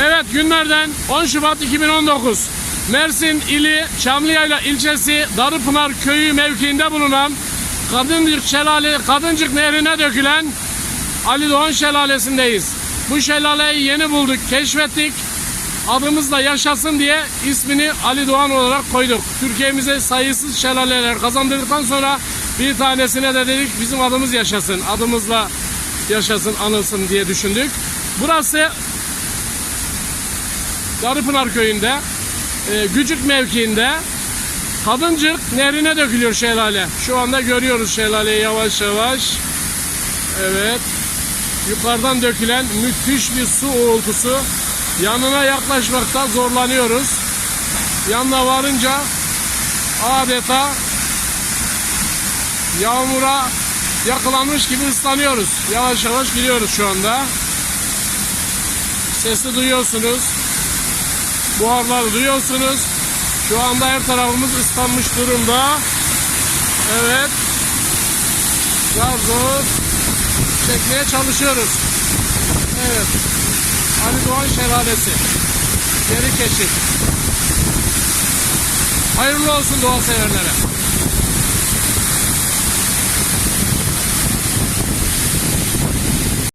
Evet günlerden 10 Şubat 2019 Mersin ili Çamlıyayla ilçesi Darıpınar köyü mevkiinde bulunan Kadıncık Şelale Kadıncık Nehri'ne dökülen Ali Doğan Şelalesi'ndeyiz. Bu şelaleyi yeni bulduk, keşfettik. Adımızla yaşasın diye ismini Ali Doğan olarak koyduk. Türkiye'mize sayısız şelaleler kazandırdıktan sonra bir tanesine de dedik bizim adımız yaşasın. Adımızla yaşasın, anılsın diye düşündük. Burası Darıpınar köyünde e, Gücük mevkiinde Kadıncık nehrine dökülüyor şelale. Şu anda görüyoruz şelaleyi yavaş yavaş. Evet. Yukarıdan dökülen müthiş bir su uğultusu. Yanına yaklaşmakta zorlanıyoruz. Yanına varınca adeta yağmura yakalanmış gibi ıslanıyoruz. Yavaş yavaş gidiyoruz şu anda. Sesi duyuyorsunuz. Buharları duyuyorsunuz. Şu anda her tarafımız ıslanmış durumda. Evet. Gazoz çekmeye çalışıyoruz. Evet. Ali Doğan Şelalesi. Geri keşif. Hayırlı olsun doğa severlere.